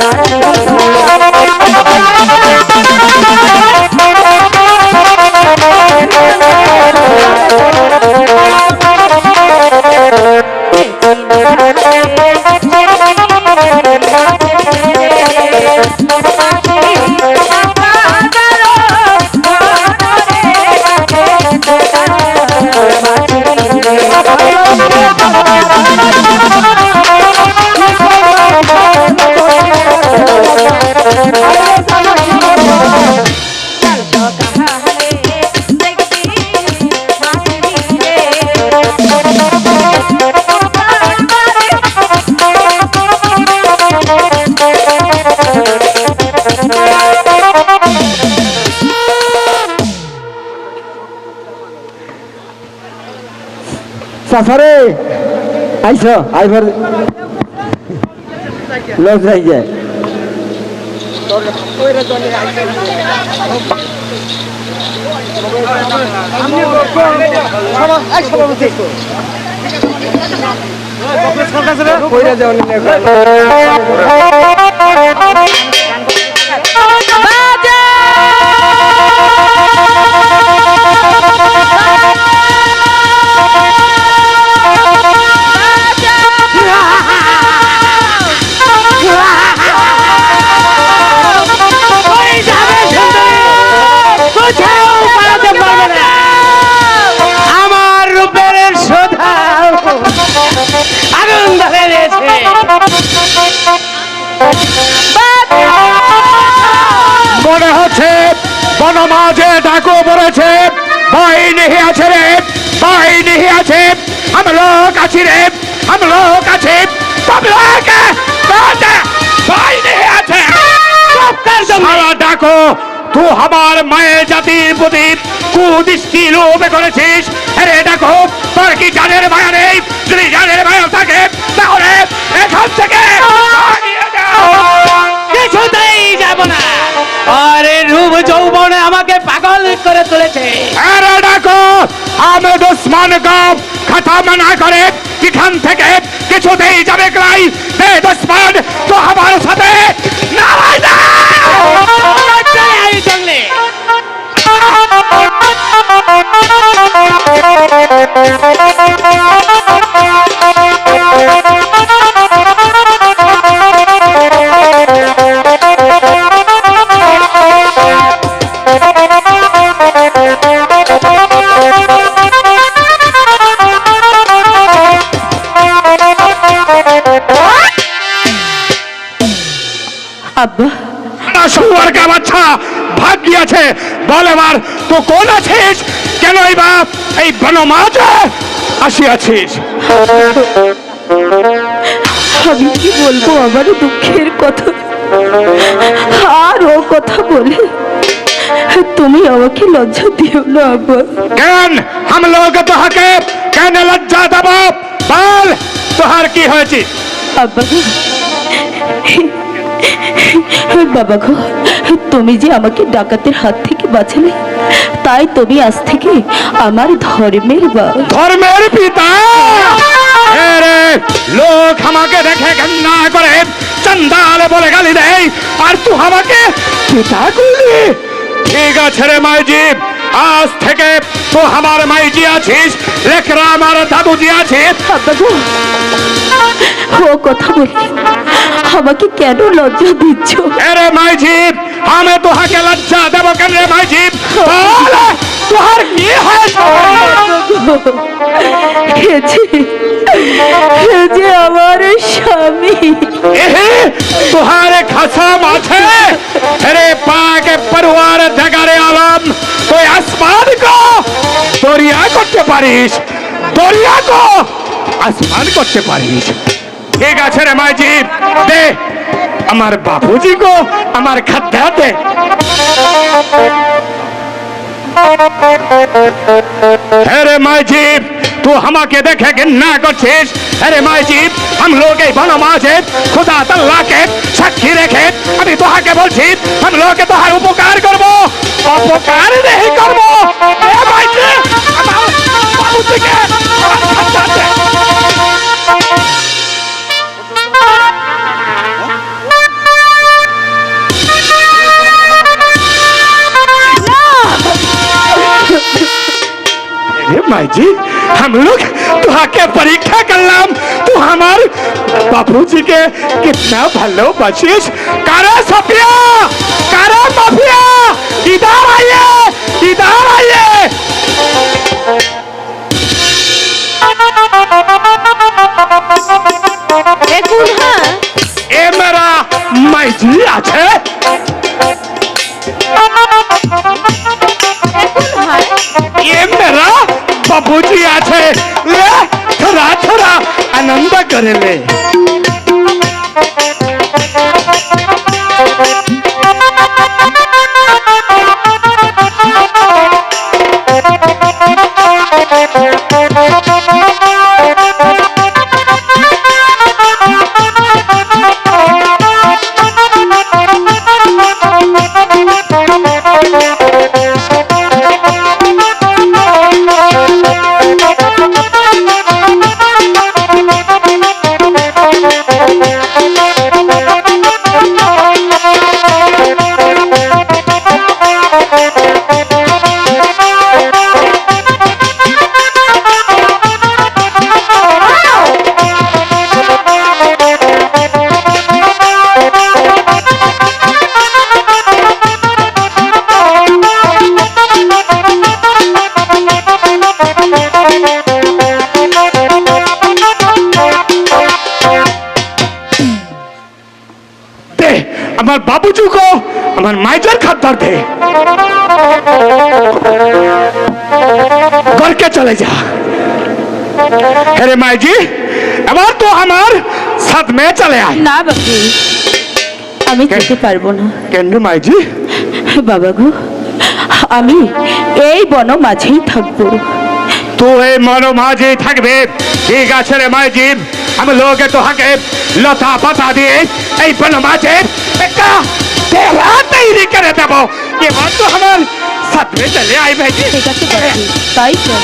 Thank you. সাফারে আইস আইবার লোক যাই যায়। নিহি আছে রে ভয় নিহি আছে লোক আছি রে আমি লোক আছি। লোক ভয় নিহি আছে। সারা ডাকো তুই আমার মায়ের জাতির প্রতি কুদৃষ্টি লোভ করেছিস। আরে দেখো তোর কি জানের মায়া নেই? যদি জানের মায়া থাকে তাহলে এখান থেকে কিছুতেই যাব না। আরে রূপ যৌবনে আমাকে পাগল করে তুলেছে। ডাকো আমি ওসমান গপ খাতা মানা করে, এখান থেকে কিছুতেই যাবে ক্লাই বেদ ওসমান, তো আমার সাথে না বল এবার তো কোন আছিস? কেন এই বাপ এই বনমাজে আসিয়াছিস? আমি কি বলব আমার দুঃখের কথা? আর ও কথা বলে তুমি আমাকে লজ্জা দিও না আব্বা। কেন? হাম লোক তোহাকে কেন লজ্জা দেব? বল তোহার কি হয়েছে? আব্বা বাবা গো তুমি যে আমাকে ডাকাতের হাত থেকে বাঁচালে তাই তুমি আজ থেকে আমার ধর্মের বা ধর্মের পিতা! লোক আমাকে দেখে ঘন্না করে চন্দাল বলে গালি দেয় আর তুই আমাকে পিতা করলি। ঠিক আছে রে মাইজি আজ থেকে তো আমার মাইজি আছিস লেখরা আমার দাদুজি আছিস। গো ও কথা বলে আমাকে কেন লজ্জা দিচ্ছ? আরে মাইজি আমি তোহাকে লজ্জা দেব কেন রে মাইজি তাহলে তোহার কি হয়েছে? হে যে আমার স্বামী। তোহারে খসম আছে তেরে পাক পরিবার জাগারে আলম। তুই আসমান কো দরিয়া করতে পারিস দরিয়া কো আসমান করতে পারিস ঠিক আছে রে মাইজি দে। আমার বাবুজি গো, আমার খাদ্যাতে হ্যাঁ মাইজিব তু আমাকে দেখে ঘেন্না করছিস? হ্যাঁ মাইজিব হাম লোক এই বনমাসে খুদা তাল্লাকে সাক্ষী রেখে আমি তোহাকে বলছি, আমি লোকে তোহার উপকার माई जी हम लोग तुहाके परीक्षा कर लाम तू हमार बापू जी के कितना भलो बचिस। करो सफिया करो सफिया इधर आइए इधर आइए। हाँ। ए मेरा माई जी आछे neném. আমার বাবুজু কো আমার মাইজার খাদ্দার দে घर के चले जा अरे माई जी এবার তো আমার সাথ মে চলে আয় না বাবু আমি যেতে পারবো না কেন মাইজি বাবা গো আমি এই বন মাঝেই থাকবো तू है मानो माझी থাকবে এই গাছের মাঝি আমি লোকে তোহাকে লতা পাতা দিয়ে এই বন মাঝে একটা তেরা তৈরি করে দেবো এবার তো আমার সাথে চলে আই ভাই ঠিক আছে তাই চল